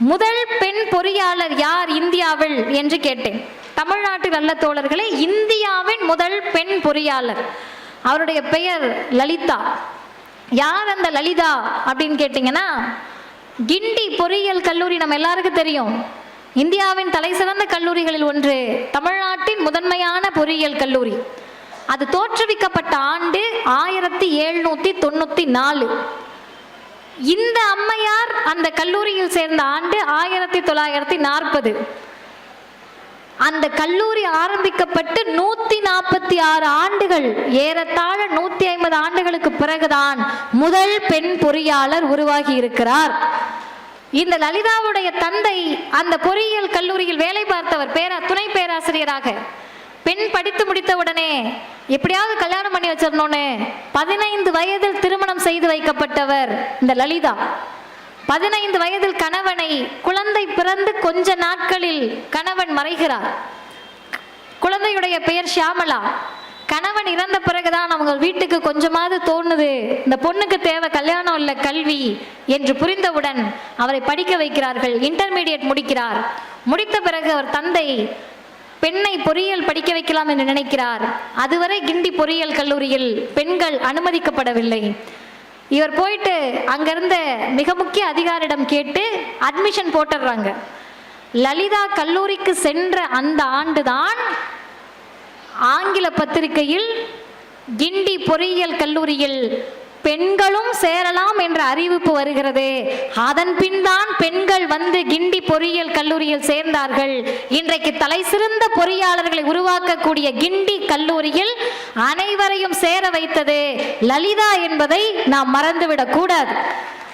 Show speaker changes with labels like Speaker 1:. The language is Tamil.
Speaker 1: முதல் பெண் பொறியாளர் யார் இந்தியாவில் என்று கேட்டேன். தமிழ்நாட்டில் அல்ல தோழர்களே இந்தியாவின் முதல் பெண் பொறியாளர். அவருடைய பெயர் லலிதா. யார் அந்த லலிதா அப்படின்னு கேட்டிங்கன்னா கிண்டி பொறியியல் கல்லூரி நம்ம எல்லாருக்கும் தெரியும். இந்தியாவின் தலைசிறந்த கல்லூரிகளில் ஒன்று தமிழ்நாட்டின் முதன்மையான பொறியியல் கல்லூரி. அது தோற்றுவிக்கப்பட்ட ஆண்டு ஆயிரத்தி எழுநூற்றி தொண்ணூற்றி நாலு. இந்த அம்மையார் அந்த கல்லூரியில் சேர்ந்த ஆண்டு ஆயிரத்தி தொள்ளாயிரத்தி நாற்பது. அந்த கல்லூரி ஆரம்பிக்கப்பட்டு நூத்தி நாற்பத்தி ஆறு ஆண்டுகள் ஏறத்தாழ நூத்தி ஐம்பது ஆண்டுகளுக்கு பிறகுதான் முதல் பெண் பொறியாளர் உருவாகி இருக்கிறார். இந்த லலிதாவுடைய தந்தை அந்த பொறியியல் கல்லூரியில் வேலை பார்த்தவர் பேரா துணை பேராசிரியராக பெண் படித்து முடித்த உடனே எப்படியாவது கல்யாணம் பண்ணி வச்சிடணும்னு பதினைந்து வயதில் திருமணம் செய்து வைக்கப்பட்டவர் இந்த லலிதா. பதினைந்து வயதில் கணவனை குழந்தை பிறந்து கொஞ்ச நாட்களில் கணவன் மறைகிறார். குழந்தையுடைய பெயர் ஷியாமலா. கணவன் இறந்த பிறகுதான் அவங்க வீட்டுக்கு கொஞ்சமாவது தோணுது. இந்த பொண்ணுக்கு தேவை கல்யாணம் இல்லை கல்வி என்று புரிந்தவுடன் அவரை படிக்க வைக்கிறார்கள். இன்டர்மீடியட் முடிக்கிறார். முடித்த பிறகு அவர் தந்தை பெண்ணை பொறியியல் படிக்க வைக்கலாம் என்று நினைக்கிறார். அதுவரை கிண்டி பொறியியல் கல்லூரியில் பெண்கள் அனுமதிக்கப்படவில்லை. இவர் போயிட்டு அங்கிருந்த மிக முக்கிய அதிகாரிடம் கேட்டு அட்மிஷன் போட்டுடுறாங்க. லலிதா கல்லூரிக்கு சென்ற அந்த ஆண்டுதான் ஆங்கில பத்திரிகையில் கிண்டி பொறியியல் கல்லூரியில் பெண்களும் சேரலாம் என்ற அறிவிப்பு வருகிறது. அதன் பின் தான் பெண்கள் வந்து கிண்டி பொறியியல் கல்லூரியில் சேர்ந்தார்கள். இன்றைக்கு தலை சிறந்த பொறியாளர்களை உருவாக்கக்கூடிய கிண்டி கல்லூரியில் அனைவரையும் சேர வைத்தது லலிதா என்பதை நாம் மறந்துவிடக் கூடாது